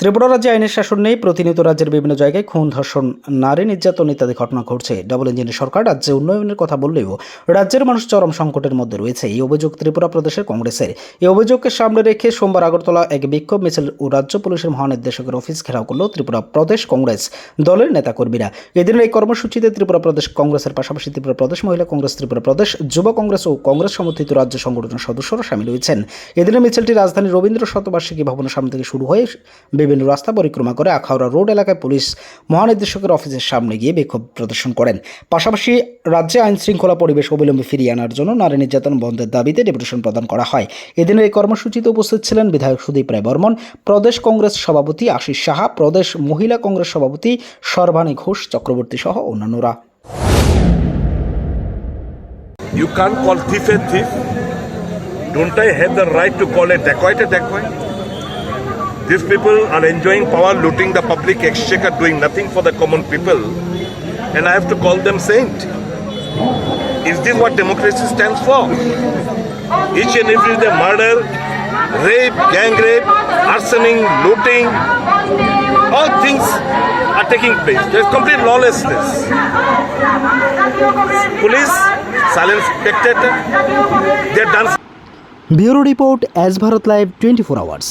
ত্রিপুরা রাজ্যে আইনের শাসন নেই, প্রতিনিয়ত রাজ্যের বিভিন্ন জায়গায় খুন, ধর্ষণ, নারী নির্যাতন ইত্যাদি ঘটনা ঘটছে। ডাবল ইঞ্জিনের সরকার রাজ্যে উন্নয়নের কথা বললেও রাজ্যের মানুষ চরম সংকটের মধ্যে রয়েছে। এই অভিযোগ ত্রিপুরা প্রদেশের কংগ্রেসের। এই অভিযোগকে সামনে রেখে সোমবার আগরতলা এক বিক্ষোভ মিছিল ও রাজ্য পুলিশের মহানির্দেশকের অফিস ঘেরাও করল ত্রিপুরা প্রদেশ কংগ্রেস দলের নেতাকর্মীরা। এদিনের এই কর্মসূচিতে ত্রিপুরা প্রদেশ কংগ্রেসের পাশাপাশি ত্রিপুরা প্রদেশ মহিলা কংগ্রেস, ত্রিপুরা প্রদেশ যুব কংগ্রেস ও কংগ্রেস সমর্থিত রাজ্য সংগঠনের সদস্যরা সামিল হয়েছেন। এদিনের মিছিলটি রাজধানীর রবীন্দ্র শতবার্ষিকী ভবনের সামনে থেকে শুরু হয়ে বিভিন্ন রাস্তা পরিক্রমা করে আখাউড়া রোড এলাকায় পুলিশ মহানির্দেশকের অফিসের সামনে গিয়ে বিক্ষোভ প্রদর্শন করেন পাশাপাশি রাজ্যে আইন শৃঙ্খলা পরিবেশ অবিলম্বে ফিরিয়ে আনার জন্য নারী নির্যাতন বন্ধের দাবিতে ডেপুটেশন প্রদান করা হয় এদিনের এই কর্মসূচিতে উপস্থিত ছিলেন বিধায়ক সুদীপ রায় বর্মন, প্রদেশ কংগ্রেস সভাপতি আশিস সাহা, প্রদেশ মহিলা কংগ্রেস সভাপতি সর্বাণী ঘোষ চক্রবর্তী সহ অন্যান্যরা You can't call thief a thief. Don't I have the right to call a dacoit a dacoit? These people are enjoying power, looting the public exchequer, doing nothing for the common people, and I have to call them saint. Is this what democracy stands for? Each and every day murder, rape, gang rape, arsoning, looting, all things are taking place. There's complete lawlessness. Police, silent spectator, they're done report as Bharat live twenty four hours